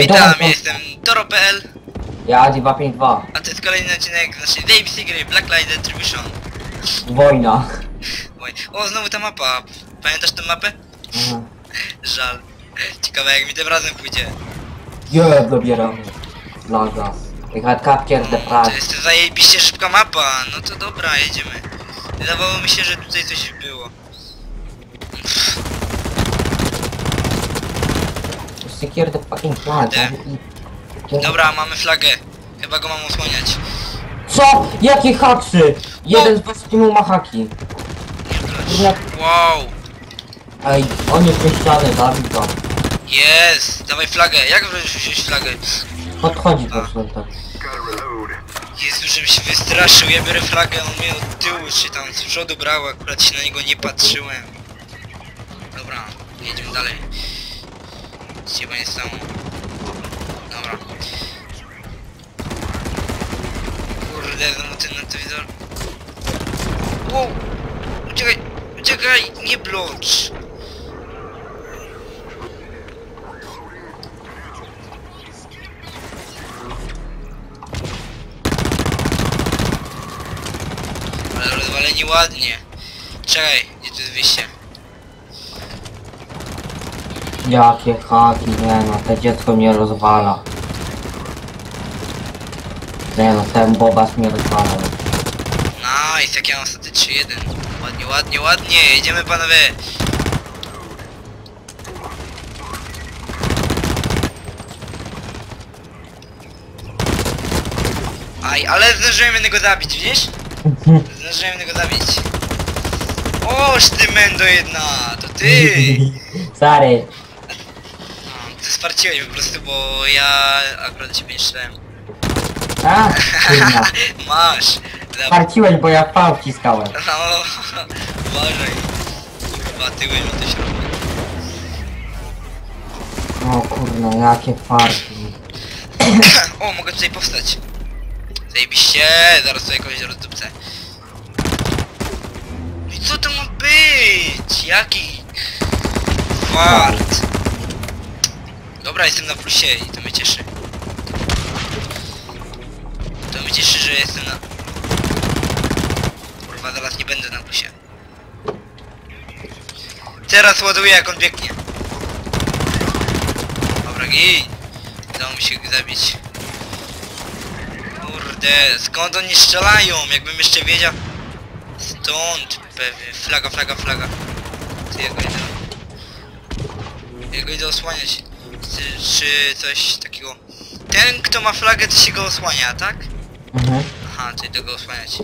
Witam, ja jestem Toro.pl, Ja Adi 252. a to jest kolejny odcinek naszej zajebistej gry Black Light Retribution. Wojna. Oj, O, znowu ta mapa. Pamiętasz tę mapę? Aha. Żal. Ciekawe jak mi tym razem pójdzie. Je, dobieram. Laga. I had captured the To jest zajebiście szybka mapa. No to dobra, jedziemy. Wydawało mi się, że tutaj coś było. Secure the fucking. I- Dobra, mamy flagę. Chyba go mam osłaniać. Co? Jakie haksy? Jeden z was teamu ma haki. Nie. Wow. Ej, on jest nieszczany, zabij go. Jest. Dawaj flagę. Jak wziąć flagę? Podchodzi po prostu tak. Jezu, żebym się wystraszył, ja biorę flagę, on mnie od tyłu czy tam z przodu brał, akurat się na niego nie patrzyłem. Dobra, jedziemy dalej. Nic się stało. Dobra. Kurde, znowu ten natywizor. Wow! Uciekaj! Uciekaj! Nie blocz! Ale rozwaleni ładnie. Czekaj, gdzie tu jest wyjście? Jakie haki, nie no, to dziecko mnie rozwala. Nie no, ten bobas mnie rozwala. Nice, jak ja mam staty 3-1. Ładnie, ładnie, ładnie, jedziemy panowie. Aj, ale zdążyłem jednego zabić, widzisz? Zdążyłem jednego zabić. Oż ty mendo jedna, to ty! Sorry. Ty sparciłeś po prostu, bo ja akurat ciebie nie strzelałem. A. Masz! Za- Parciłeś, bo ja V wciskałem. No, uważaj. Kurwa, tyły mi to robi. O kurna, jakie farki. o, mogę tutaj powstać. Zajebiście, zaraz sobie kogoś rozdupcę. I co to ma być? Jaki? Fart. Dobra, jestem na plusie i to mnie cieszy. To mnie cieszy, że jestem na... Kurwa, zaraz nie będę na plusie. Teraz ładuję jak on biegnie. Dobra, gej. Udało mi się go zabić. Kurde, skąd oni strzelają? Jakbym jeszcze wiedział. Stąd pewnie. Flaga, flaga, flaga. Ty jego idę. Jego idę osłaniać. Czy, czy coś takiego. Ten kto ma flagę to się go osłania, tak? Mhm. Aha, to idę go osłaniać.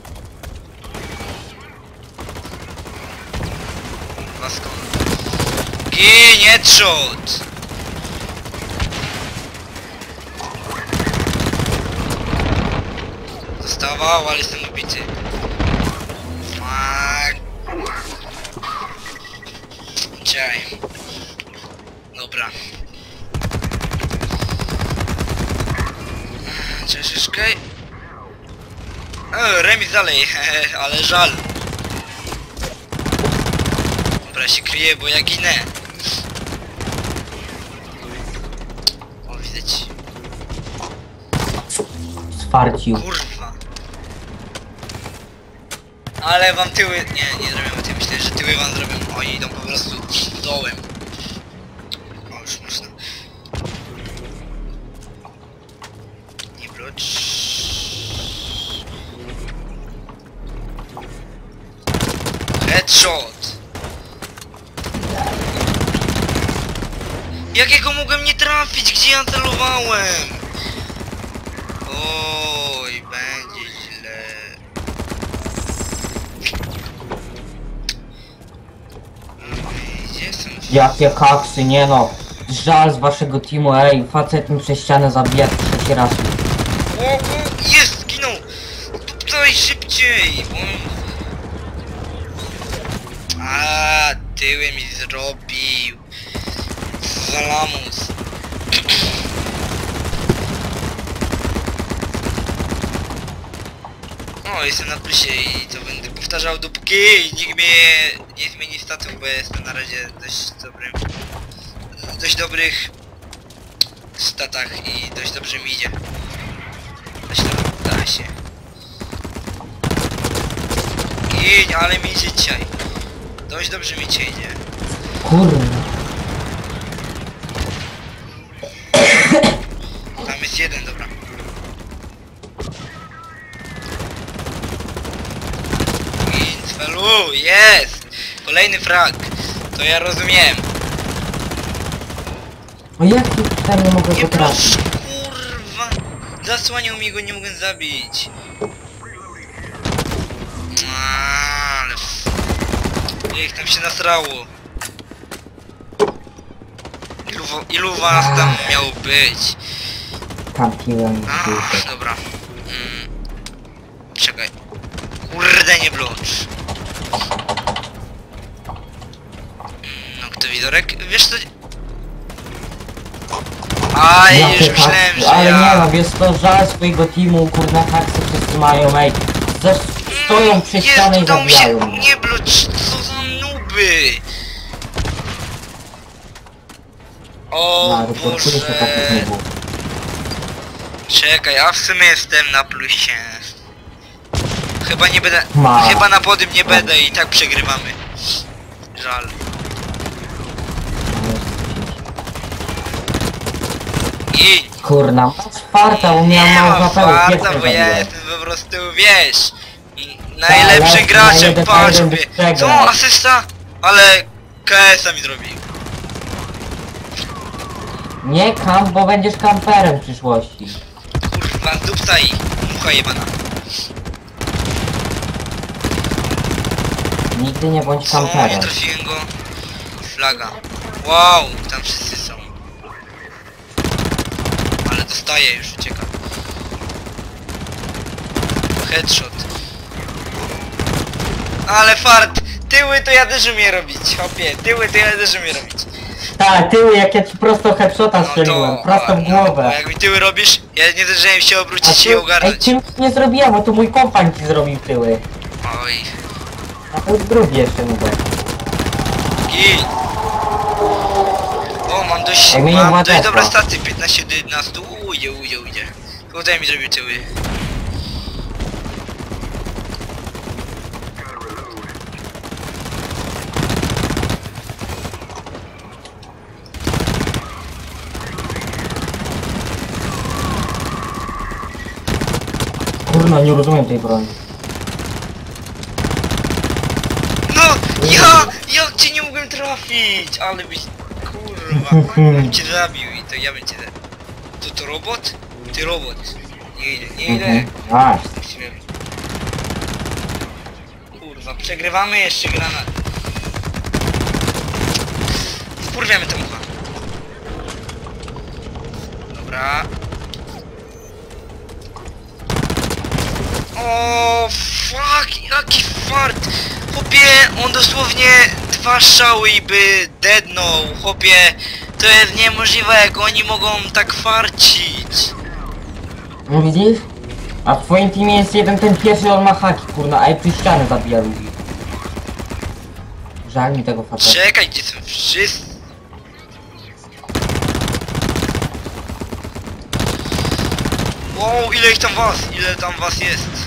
Kurwa skąd? Gin, headshot! Dostawał, ale jestem ubity. Fuck. Czekaj. Dobra. Troszeczkę. E, remis dalej, ale żal. Dobra, się kryję, bo ja ginę. O, widać. Sfarcił. Kurwa. Ale wam tyły... Nie, nie zrobią tyły. Myślę, że tyły wam zrobią. Oni idą po prostu dołem. Headshot. Jakiego mogłem nie trafić? Gdzie ja celowałem? Oj, będzie źle. Jakie haksy, nie no. Żal z waszego teamu, ej, facet mi przez ścianę zabija trzeci raz. O, o, jest, zginął! Tutaj szybciej! Bo... A, tyły mi zrobił. Co za lamus. O, jestem na plusie i to będę powtarzał dopóki nikt mnie nie zmieni statów, bo jestem na razie dość dobrym... dość dobrych statach i dość dobrze mi idzie. Da się, da się. Giń, ale mi idzie dzisiaj. Dość dobrze mi idzie. Kurwa. Tam jest jeden, dobra. Intfelu, jest! Kolejny frag. To ja rozumiem. O jak tam nie mogę go trafić? kurwa! Zasłaniał mi go, nie mogę zabić. Jak tam się nasrało. Ilu, ilu was tam miało być? Kampiłem Ach, dobra. Mm. Czekaj. Kurde, nie blocz. Mm, Noktowidorek, wiesz co... Aj, Ja już te myślałem, że Ale nie ja... no, wiesz to żal swojego teamu, kurna haksy wszyscy mają, ej. Zas stoją przy ścianie i zabijają. Nie blocz, nuby! O No, Boże... nubów. Czekaj, a w sumie jestem na plusie. Chyba nie będę... Ma. Chyba na podium nie będę i tak przegrywamy. Żal. I... Kurna, masz farta, bo miałem Nie mam farta, bo ja zabiłem. jestem po prostu, wiesz... Najlepszym Tak, graczem, patrz. Co, asysta? Ale... KS-a mi zrobił. Nie kamp, bo będziesz kamperem w przyszłości. Kurwa, dupca i mucha jebana. Nigdy nie bądź Co, nie kamperem. trafiłem go? Flaga. Wow, tam wszyscy są. Ale dostaje już, ucieka. Headshot. Ale fart! Tyły to ja też umiem robić, hopie. Tyły to ja też umiem robić. Tak, tyły jak ja ci prosto headshota strzeliłem, prosto w No, a głowę. jak mi tyły robisz, ja nie zdążyłem się obrócić i ej, ogarnąć. ty nie zrobiłem, bo to mój kompań ci zrobił tyły. Oj, A to drugi jeszcze nubek. gin. O, mam dość, Ej, mnie nie mam dość dobre deska. staty, 15 do 11, ujdzie, ujdzie, ujdzie. Tutaj mi zrobił tyły. Kurno, nie rozumiem tej broni. No, ja, jak cię nie mogłem trafić, ale byś, kurwa, bym cię zabił i to ja bym cię zabił. To to robot? Ty robot. Nie idę, nie idę. Mhm. Masz. Musimy- Kurwa, przegrywamy jeszcze granat. Wkurwiamy to mucha. Dobra. O fuck, jaki fart! Chłopie, on dosłownie dwa strzały i by deadnął. Chłopie, to jest niemożliwe, jak oni mogą tak farcić. No widzisz? A w twoim teamie jest jeden ten pierwszy, on ma haki, kurna, a i przy ścianę zabija ludzi. Żal mi tego faceta. Czekaj, gdzie są wszyscy? Wow, ile ich tam was? Ile tam was jest?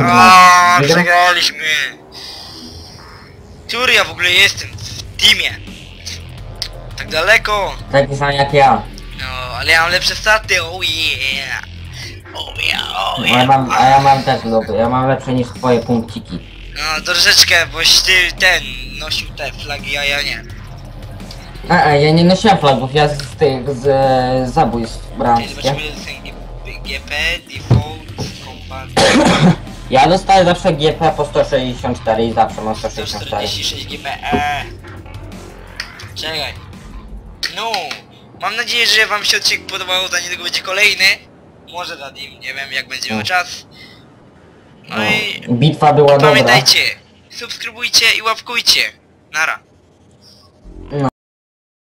Aaaa, wygra- przegraliśmy! Który ja w ogóle jestem? W teamie. Tak daleko? Taki sam jak ja. No, ale ja mam lepsze staty, oh yeah! Oh yeah, oh A ja yeah! mam, a ja mam też ja mam lepsze niż twoje punkciki. No, troszeczkę, boś ty ten nosił te flagi, a ja nie. A, a ja nie nosiłem flagów, ja z tych, z e, zabójstw Czyli brałem zobaczymy wszystkie. ten G- GP, default, combat, Ja dostaję zawsze GP po 164 i zawsze mam 164. 146 GPE. Czekaj. No, mam nadzieję, że wam się odcinek podobał, za niedługo będzie kolejny. Może za nim, nie wiem jak będzie miał czas. No i Bitwa była dobra. pamiętajcie, subskrybujcie i łapkujcie. Nara.